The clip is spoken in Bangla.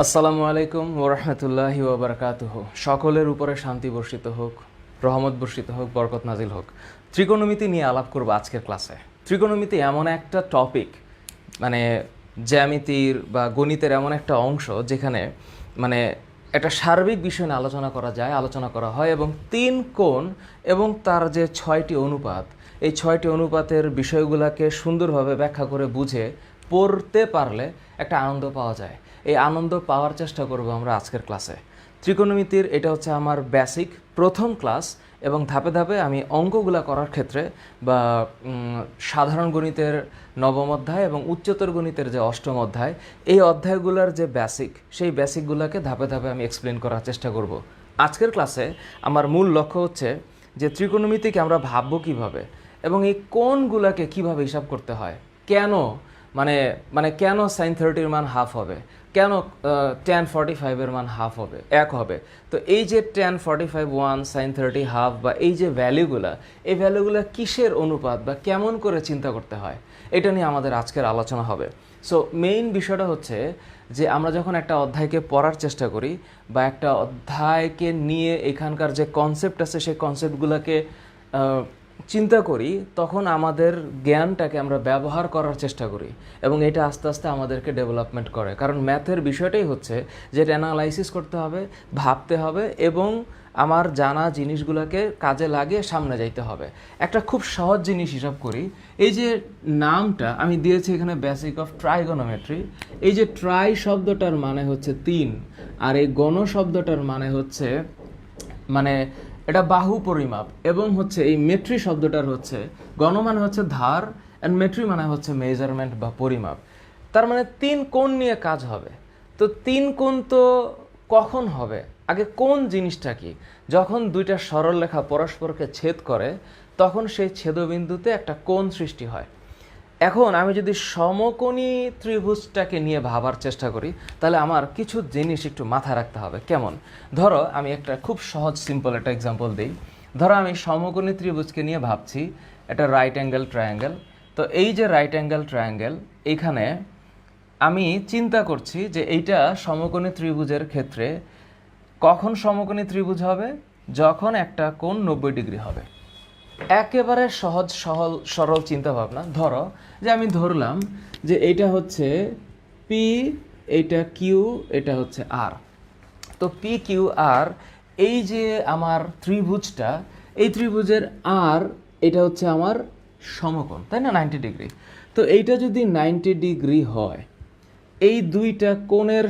আসসালামু আলাইকুম ওরহমতুল্লাহি ওবরকাতুহ। সকলের উপরে শান্তি বর্ষিত হোক, রহমত বর্ষিত হোক, বরকত নাজিল হোক। ত্রিকোণমিতি নিয়ে আলাপ করব আজকের ক্লাসে। ত্রিকোণমিতি এমন একটা টপিক মানে জ্যামিতির বা গণিতের এমন একটা অংশ যেখানে মানে একটা সার্বিক বিষয় নিয়ে আলোচনা করা যায়, আলোচনা করা হয় এবং তিন কোণ এবং তার যে ছয়টি অনুপাত, এই ছয়টি অনুপাতের বিষয়গুলোকে সুন্দরভাবে ব্যাখ্যা করে বুঝে পড়তে পারলে একটা আনন্দ পাওয়া যায়। এই আনন্দ পাওয়ার চেষ্টা করব আমরা আজকের ক্লাসে। ত্রিকোণমিতির এটা হচ্ছে আমার বেসিক প্রথম ক্লাস এবং ধাপে ধাপে আমি অঙ্কগুলা করার ক্ষেত্রে বা সাধারণ গণিতের নবম অধ্যায় এবং উচ্চতর গণিতের যে অষ্টম অধ্যায়, এই অধ্যায়গুলোর যে বেসিক সেই বেসিকগুলোকে ধাপে ধাপে আমি এক্সপ্লেন করার চেষ্টা করব। আজকের ক্লাসে আমার মূল লক্ষ্য হচ্ছে যে ত্রিকোণমিতিকে আমরা ভাববো কীভাবে এবং এই কোনগুলোকে কীভাবে হিসাব করতে হয়, কেন মানে মানে কেন সাইন থার্টির মান হাফ হবে? কেন টেন ফর্টি ফাইভের মান হাফ হবে, এক হবে? তো এই যে ten forty five one sine thirty half বা এই যে ভ্যালুগুলা, এই ভ্যালুগুলা কিসের অনুপাত বা কেমন করে চিন্তা করতে হয়? এটা নিয়ে আমাদের আজকের আলোচনা হবে। সো মেইন বিষয়টা হচ্ছে যে আমরা যখন একটা অধ্যায়কে পড়ার চেষ্টা করি বা একটা অধ্যায়কে নিয়ে এখানকার যে কনসেপ্ট আছে, সেই কনসেপ্টগুলোকে চিন্তা করি, তখন আমাদের জ্ঞানটাকে আমরা ব্যবহার করার চেষ্টা করি এবং এটা আস্তে আস্তে আমাদেরকে ডেভেলপমেন্ট করে। কারণ ম্যাথের বিষয়টাই হচ্ছে যে এটা অ্যানালাইসিস করতে হবে, ভাবতে হবে এবং আমার জানা জিনিসগুলোকে কাজে লাগিয়ে সামনে যাইতে হবে। একটা খুব সহজ জিনিস হিসাব করি, এই যে নামটা আমি দিয়েছি এখানে বেসিক অফ ট্রাইগোনোমেট্রি এই যে ট্রাই শব্দটার মানে হচ্ছে তিন, আর এই গণ শব্দটার মানে হচ্ছে মানে এটা বাহু পরিমাপ এবং হচ্ছে এই মেট্রি শব্দটার হচ্ছে গণ মানে হচ্ছে ধার অ্যান্ড মেট্রি মানে হচ্ছে মেজারমেন্ট বা পরিমাপ। তার মানে তিন কোণ নিয়ে কাজ হবে। তো তিন কোণ তো কখন হবে? আগে কোন জিনিসটা কি? যখন দুইটা সরল রেখা পরস্পরকে ছেদ করে, তখন সেই ছেদবিন্দুতে একটা কোণ সৃষ্টি হয়। এখন আমি যদি সমকোণী ত্রিভুজটাকে নিয়ে ভাবার চেষ্টা করি, তাহলে আমার কিছু জিনিস একটু মাথায় রাখতে হবে। কেমন? ধরো, আমি একটা খুব সহজ সিম্পল একটা এক্সাম্পল দিই। ধরো, আমি সমকোণী ত্রিভুজকে নিয়ে ভাবছি এটা রাইট অ্যাঙ্গেল ট্রায়াঙ্গেল তো এই যে রাইট অ্যাঙ্গেল ট্রায়াঙ্গেল এইখানে আমি চিন্তা করছি যে এইটা সমকোণী ত্রিভুজের ক্ষেত্রে কখন সমকোণী ত্রিভুজ হবে? যখন একটা কোণ নব্বই ডিগ্রি হবে। একেবারে সহজ, সহল, সরল চিন্তা ভাবনা ধরো যে আমি ধরলাম যে এইটা হচ্ছে পি এইটা কিউ এটা হচ্ছে আর তো পি কিউ আর এই যে আমার ত্রিভুজটা, এই ত্রিভুজের আর এটা হচ্ছে আমার সমকোণ, তাই না? নাইনটি ডিগ্রি তো এইটা যদি নাইনটি ডিগ্রি হয়, এই দুইটা কোণের